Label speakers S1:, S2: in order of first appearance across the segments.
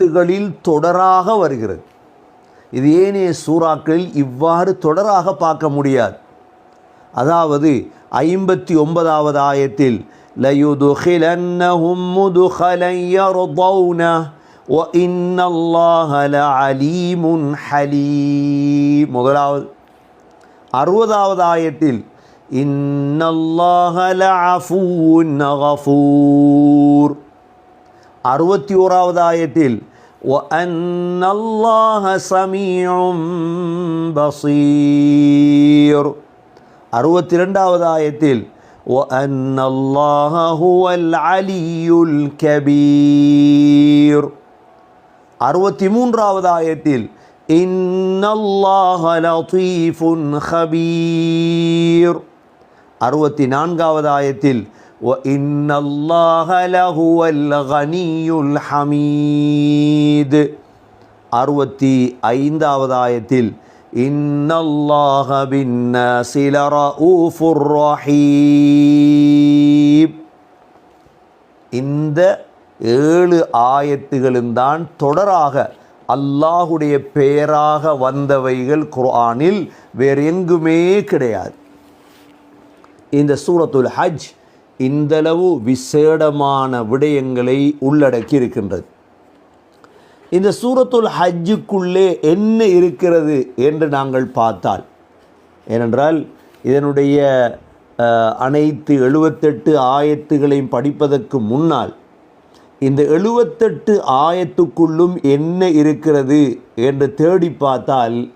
S1: ஆயத்துகளில் தொடராக வருகிறது இது ஏனைய சூறாக்களில் இவ்வாறு தொடராக பார்க்க முடியாது அதாவது ஐம்பத்தி ஒன்பதாவது ஆயத்தில் லயுதுகிலன்னஹும் முதுகலன் யர்தௌனஹ் وَإِنَّ اللَّهَ لَعَلِيمٌ حَلِيمٌ முதலாவது அறுபதாவது ஆயத்தில் இன்னல்லாஹ லஅஃபூன் கஃபூர் அறுபத்தி ஓராவது ஆயத்தில் وَأَنَّ اللَّهَ سَمِيعٌ بَصِيرٌ அறுபத்தி ரெண்டாவது ஆயத்தில் وَأَنَّ اللَّهَ هُوَ الْعَلِيُّ الْكَبِيرُ அறுபத்தி மூன்றாவது ஆயத்தில் இன்னல்லாஹ லதீஃபுன் ஹபீர் அறுபத்தி நான்காவது ஆயத்தில் وَإِنَّ اللَّهَ لَهُوَ الْغَنِيُّ الْحَمِيدُ அறுபத்தி ஐந்தாவது ஆயத்தில் இன்னல்லாஹ பின்னாசி லரஊஃபுர் ரஹீம் இந்த ஏழு ஆயத்துகளும் தான் தொடராக அல்லாஹுடைய பெயராக வந்தவைகள் குர்ஆனில் வேறு எங்குமே கிடையாது இந்த சூரத்துல் ஹஜ் இந்தளவு விசேடமான விடயங்களை உள்ளடக்கி இருக்கின்றது இந்த சூரத்துல் ஹஜ்ஜுக்குள்ளே என்ன இருக்கிறது என்று நாங்கள் பார்த்தால் ஏனென்றால் இதனுடைய அனைத்து எழுபத்தெட்டு ஆயத்துகளையும் படிப்பதற்கு முன்னால் இந்த எழுபத்தெட்டு ஆயத்துக்குள்ளும் என்ன இருக்கிறது என்று தேடி பார்த்தால்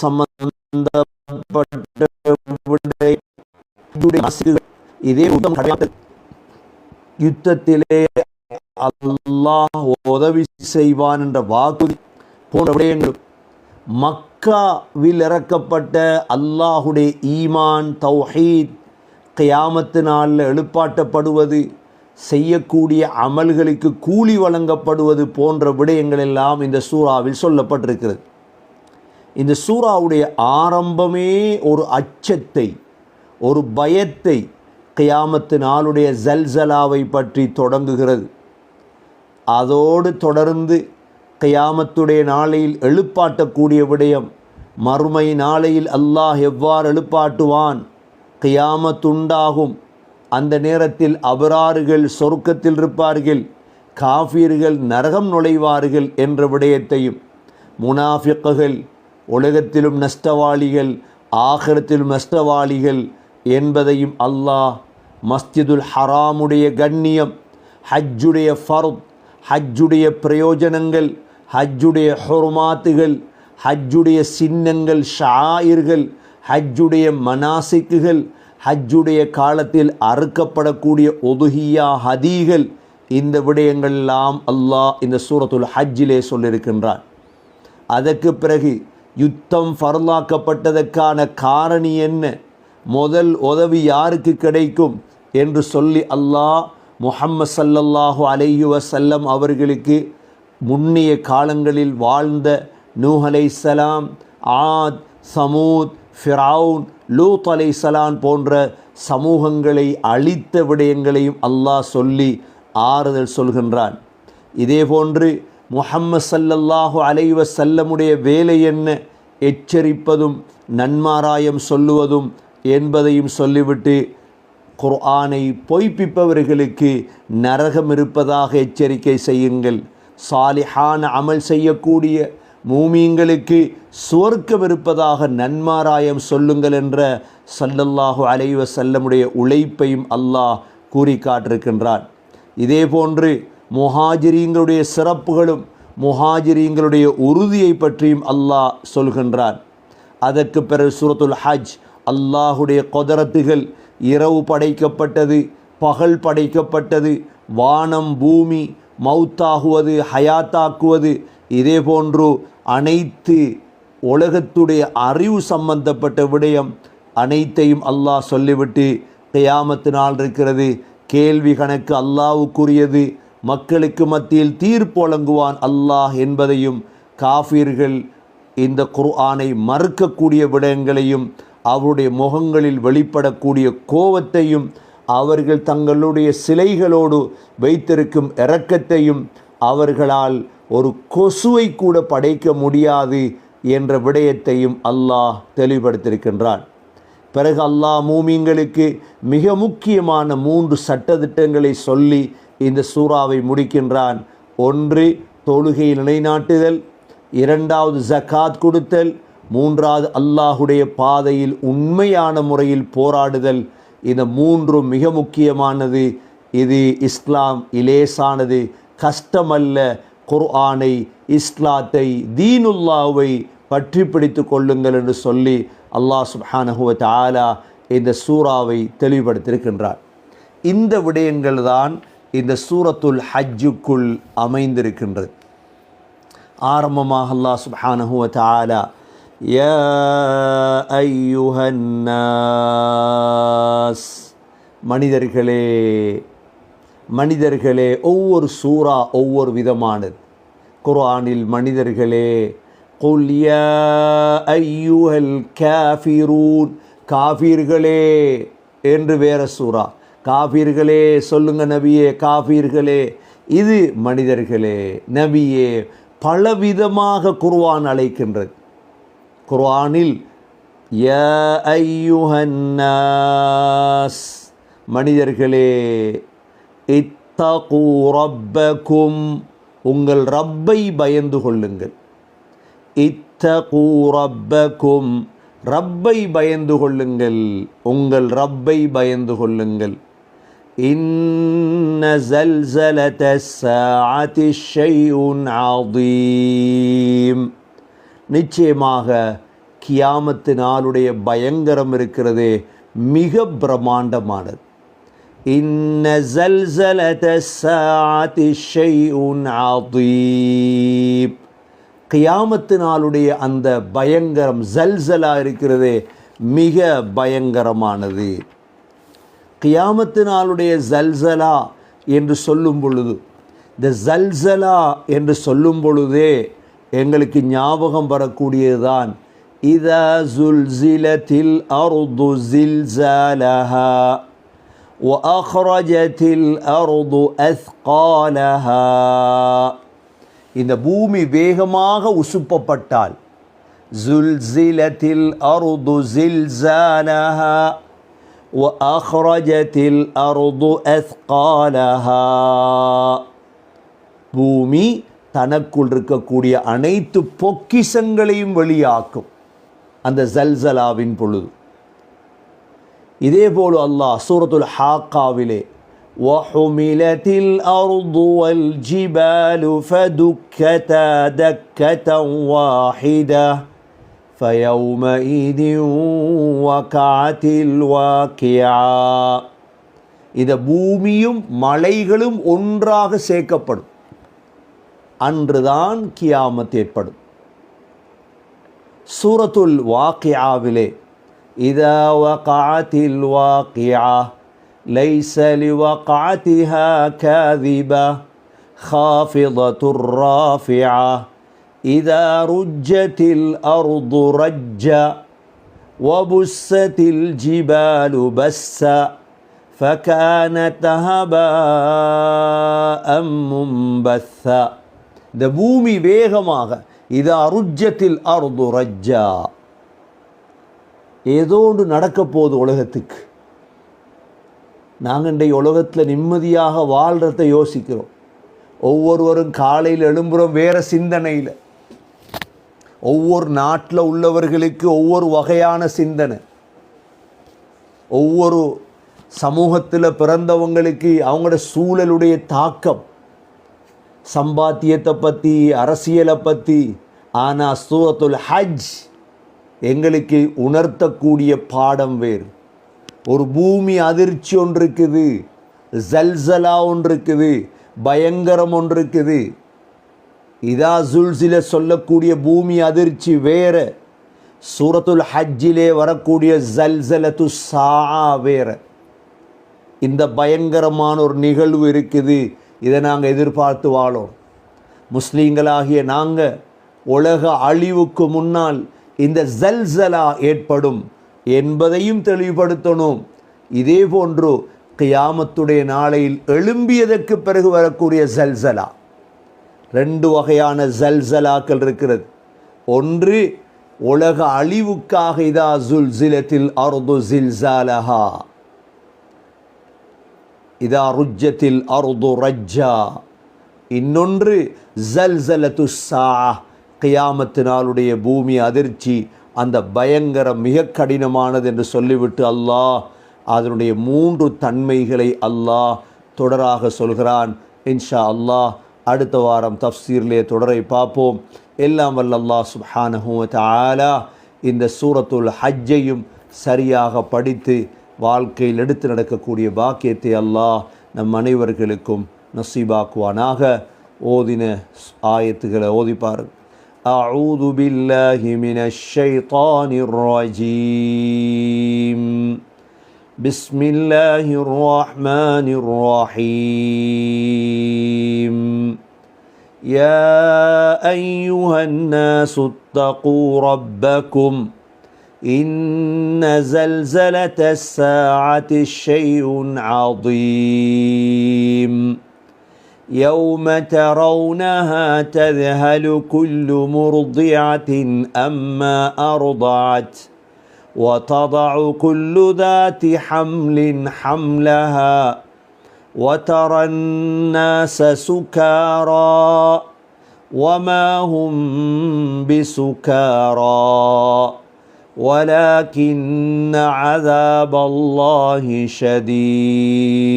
S1: சம்பந்தப்பட்ட இதே யுத்தத்திலே அல்லாஹ் உதவி செய்வான் என்ற வாக்குறுதி போன்ற விடயங்களும் மக்காவில் இறக்கப்பட்ட அல்லாஹுடைய ஈமான் தௌஹீத் கியாமத்து நாளில் எழுப்பாட்டப்படுவது செய்யக்கூடிய அமல்களுக்கு கூலி வழங்கப்படுவது போன்ற விடயங்கள் எல்லாம் இந்த சூறாவில் சொல்லப்பட்டிருக்கிறது. இந்த சூறாவுடைய ஆரம்பமே ஒரு அச்சத்தை ஒரு பயத்தை கியாமத்து நாளுடைய ஜல்சலாவை பற்றி தொடங்குகிறது. அதோடு தொடர்ந்து கியாமத்துடைய நாளையில் எழுப்பாட்டக்கூடிய விடயம் மறுமை நாளையில் அல்லாஹ் எவ்வாறு எழுப்பாட்டுவான்? கியாமத்துண்டாகும். அந்த நேரத்தில் அபராறுகள் சொர்க்கத்தில் இருப்பார்கள் காஃபீர்கள் நரகம் நுழைவார்கள் என்ற விடயத்தையும் முனாஃபிக்குகள் உலகத்திலும் நஷ்டவாளிகள் ஆகரத்திலும் நஷ்டவாளிகள் என்பதையும் அல்லாஹ் மஸ்ஜிதுல் ஹராமுடைய கண்ணியம் ஹஜ்ஜுடைய ஃபர்த் ஹஜ்ஜுடைய பிரயோஜனங்கள் ஹஜ்ஜுடைய ஹுர்மாத்துகள் ஹஜ்ஜுடைய சின்னங்கள் ஷாயிர்கள் ஹஜ்ஜுடைய மனாசிக்குகள் ஹஜ்ஜுடைய காலத்தில் அறுக்கப்படக்கூடிய ஒதுகியா ஹதீகள் இந்த விடயங்கள் எல்லாம் அல்லாஹ் இந்த சூரத்துல் ஹஜ்ஜிலே சொல்லியிருக்கின்றான் அதற்கு பிறகு யுத்தம் ஃபர்லாக்கப்பட்டதற்கான காரணி என்ன? முதல் உதவி யாருக்கு கிடைக்கும்? என்று சொல்லி அல்லாஹ் முஹம்மது சல்லல்லாஹு அலையு வசல்லம் அவர்களுக்கு முன்னிய காலங்களில் வாழ்ந்த நூஹ் அலைசலாம் ஆத் சமூத் ஃபிரவுன் லூத் அலைசலான் போன்ற சமூகங்களை அழித்த விடயங்களையும் அல்லாஹ் சொல்லி ஆறுதல் சொல்கின்றான். இதேபோன்று முஹம்மது சல்லல்லாஹு அலைவ செல்லமுடைய வேலை என்ன? எச்சரிப்பதும் நன்மாராயம் சொல்லுவதும் என்பதையும் சொல்லிவிட்டு குர்ஆனை பொய்ப்பிப்பவர்களுக்கு நரகம் இருப்பதாக எச்சரிக்கை செய்யுங்கள். சாலிஹான அமல் செய்யக்கூடிய மூமியங்களுக்கு சுவர்க்கம் இருப்பதாக நன்மாராயம் சொல்லுங்கள் என்ற சல்லல்லாஹு அலைவ செல்லமுடைய உழைப்பையும் அல்லாஹ் கூறி காட்டிருக்கின்றான் இதேபோன்று முஹாஜிரீங்களுடைய சிறப்புகளும் முஹாஜிரிங்களுடைய உறுதியை பற்றியும் அல்லாஹ் சொல்கின்றான். அதற்கு பிறகு சூரத்துல் ஹஜ் அல்லாஹுடைய கொதரத்துகள் இரவு படைக்கப்பட்டது பகல் படைக்கப்பட்டது வானம் பூமி மௌத்தாகுவது ஹயாத்தாக்குவது இதே போன்று அனைத்து உலகத்துடைய அறிவு சம்பந்தப்பட்ட விடயம் அனைத்தையும் அல்லாஹ் சொல்லிவிட்டு கியாமத்து இருக்கிறது. கேள்வி கணக்கு அல்லாவுக்குரியது மக்களுக்கு மத்தியில் தீர்ப்பு வழங்குவான் அல்லாஹ் என்பதையும் காஃபீர்கள் இந்த குர்ஆனை மறுக்கக்கூடிய விடயங்களையும் அவருடைய முகங்களில் வெளிப்படக்கூடிய கோவத்தையும் அவர்கள் தங்களுடைய சிலைகளோடு வைத்திருக்கும் இரக்கத்தையும் அவர்களால் ஒரு கொசுவை கூட படைக்க முடியாது என்ற விடயத்தையும் அல்லாஹ் தெளிவுபடுத்தியிருக்கின்றான். பிறகு அல்லாஹ் மூமிங்களுக்கு மிக முக்கியமான மூன்று சட்டதிட்டங்களை சொல்லி இந்த சூறாவை முடிக்கின்றான். ஒன்று தொழுகையை நிலைநாட்டுதல். இரண்டாவது ஜக்காத் கொடுத்தல். மூன்றாவது அல்லாஹுடைய பாதையில் உண்மையான முறையில் போராடுதல். இந்த மூன்றும் மிக முக்கியமானது. இது இஸ்லாம் இலேசானது. கஷ்டமல்ல குர்ஆனை இஸ்லாத்தை தீனுல்லாவை பற்றி பிடித்து கொள்ளுங்கள் என்று சொல்லி அல்லாஹ் சுப்ஹானஹுவ ஆலா இந்த சூறாவை தெளிவுபடுத்தியிருக்கின்றார் இந்த விடயங்கள் தான் இந்த சூரத்துல் ஹஜ்ஜுக்குள் அமைந்திருக்கின்றது. ஆரம்பமாக அல்லாஹ் சுப்ஹானஹு வ தஆலா யா ஐயுஹன் மனிதர்களே மனிதர்களே ஒவ்வொரு சூறா ஒவ்வொரு விதமானது. குர்ஆனில் மனிதர்களே குல் யா ஐயுஹல் காஃபிரூன் காஃபீர்களே என்று வேற சூறா காபீர்களே சொல்லுங்க நபியே காபீர்களே. இது மனிதர்களே நபியே பலவிதமாக குர்வான் அழைக்கின்றது. குர்ஆனில் மனிதர்களே இத்தகு ரப்பக்கும் உங்கள் ரப்பை பயந்து கொள்ளுங்கள். இத்தகு ரப்பக்கும் ரப்பை பயந்து கொள்ளுங்கள் உங்கள் ரப்பை பயந்து கொள்ளுங்கள். இன்ன زلزلة الساعة شيء عظيم நிச்சயமாக கியாமத்து நாளுடைய பயங்கரம் இருக்கிறதே மிக பிரமாண்டமானது இன்ன زلزلة الساعة شيء عظيم கியாமத்து நாளுடைய அந்த பயங்கரம் ஜல்சலா இருக்கிறதே மிக பயங்கரமானது கியாமத்து நாளுடைய ஜல்சலா என்று சொல்லும் பொழுது இந்த ஜல்சலா என்று சொல்லும் பொழுதே எங்களுக்கு ஞாபகம் வரக்கூடியதுதான் இதா ஜுல்சிலத்தில் அருது ஜில்சலஹா وأخرجت الأرض أثقالها இந்த பூமி வேகமாக உசுப்பப்பட்டால் ஜுல்சிலத்தில் அருது ஜில்சாலஹா وأخرجت الأرض أثقالها பூமி தனக்குள் இருக்கக்கூடிய அனைத்து பொக்கிஷங்களையும் வெளியாக்கும் அந்த ஜல்சலாவின் பொழுது இதே போல அல்லாஹ் சூரத்துல் ஹாக்காவிலே وحملت الأرض والجبال فدكتا دكة واحدة فيومئذ وقعت الواقعة இந்த பூமியும் மலைகளும் ஒன்றாக சேர்க்கப்படும் அன்றுதான் கியாமத் ஏற்படும் சூரத்துல் வாக்கியாவிலே இதா வகாத்தில் வாக்கியா ليس لوقعتها كاذبة خافضة رافعة إذا رجت الأرض رجا وبست الجبال بسا فكانت هباء منبثا இந்த பூமி வேகமாக இது அருஜத்தில் அருது ரஜ்ஜா ஏதோ ஒன்று நடக்க போகுது உலகத்துக்கு நாங்கள் இன்றைய உலகத்தில் நிம்மதியாக வாழ்கிறத யோசிக்கிறோம் ஒவ்வொருவரும் காலையில் எழும்புகிறோம் வேறு சிந்தனையில் ஒவ்வொரு நாட்டில் உள்ளவர்களுக்கு ஒவ்வொரு வகையான சிந்தனை. ஒவ்வொரு சமூகத்தில் பிறந்தவங்களுக்கு அவங்களோட சூழலுடைய தாக்கம். சம்பாத்தியத்தை பற்றி அரசியலை பற்றி ஆனால் சூரத்துல் ஹஜ் எங்களுக்கு உணர்த்தக்கூடிய பாடம் வேறு. ஒரு பூமி அதிர்ச்சி ஒன்று இருக்குது ஜல்சலா ஒன்று இருக்குது பயங்கரம் ஒன்று இருக்குது இதா சுல்சில சொல்லக்கூடிய பூமி அதிர்ச்சி வேற. சூரத்துல் ஹஜ்ஜிலே வரக்கூடிய ஜல்சலத்து சா வேற. இந்த பயங்கரமான ஒரு நிகழ்வு இருக்குது. இதை நாங்கள் எதிர்பார்த்து வாழோம். முஸ்லீம்களாகிய நாங்கள் உலக அழிவுக்கு முன்னால் இந்த ஜல்சலா ஏற்படும் என்பதையும் தெளிவுபடுத்தணும். இதே போன்று கியாமத்துடைய நாளையில் எழும்பியதற்கு பிறகு வரக்கூடிய ஜல்சலா. ரெண்டு வகையான ஜல்சலாக்கள் இருக்கிறது. ஒன்று உலக அழிவுக்காக இதா ஜுல் ஜிலத்தில் அருது ஜில்சாலஹா இதா ருஜ்ஜத்தில் அருது ரஜ்ஜா. இன்னொன்று ஜல்சலத்து சா கியாமத்து நாளுடைய பூமி அதிர்ச்சி அந்த பயங்கரம் மிக கடினமானது என்று சொல்லிவிட்டு அல்லாஹ் அதனுடைய மூன்று தன்மைகளை அல்லாஹ் தொடராக சொல்கிறான். இன்ஷா அல்லாஹ் அடுத்த வாரம் தஃப்சீர்லே தொடரை பார்ப்போம் எல்லாம் வல்ல அல்லாஹ் சுப்ஹானஹு வ தஆலா இந்த சூரத்துல் ஹஜ்ஜையும் சரியாக படித்து வாழ்க்கையில் எடுத்து நடக்கக்கூடிய பாக்கியத்தை அல்லாஹ் நம் அனைவர்களுக்கும் நசீபாக்குவானாக ஓதின ஆயத்துக்களை ஓதிப்பார் أعوذ بالله من الشيطان الرجيم بسم الله الرحمن الرحيم. يا أيها الناس اتقوا ربكم. إن زلزلة الساعة شيء عظيم. يوم ترونها تذهل كل مرضعة أما أرضعت. وتضع كل ذات حمل حملها وترى الناس سكارى وما هم بسكارى. ولكن عذاب الله شديد.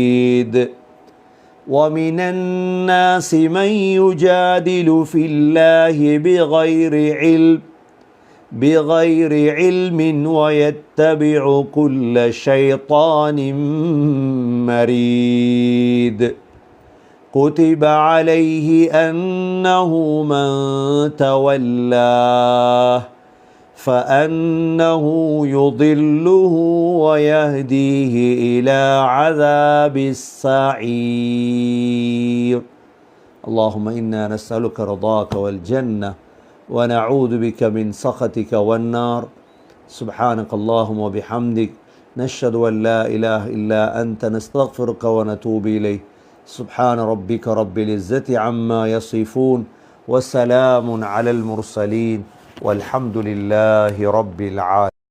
S1: ومن الناس من يجادل في الله بغير علم بغير علم ويتبع كل شيطان مريد. كتب عليه أنه من تولاه فأنه يضله ويهديه إلى عذاب السعير. اللهم إنا نسألك رضاك والجنة ونعوذ بك من سخطك والنار. سبحانك اللهم وبحمدك. نشهد أن لا إله إلا أنت. نستغفرك ونتوب إليك. سبحان ربك رب العزة عما يصفون وسلام على المرسلين. والحمد لله رب العالمين.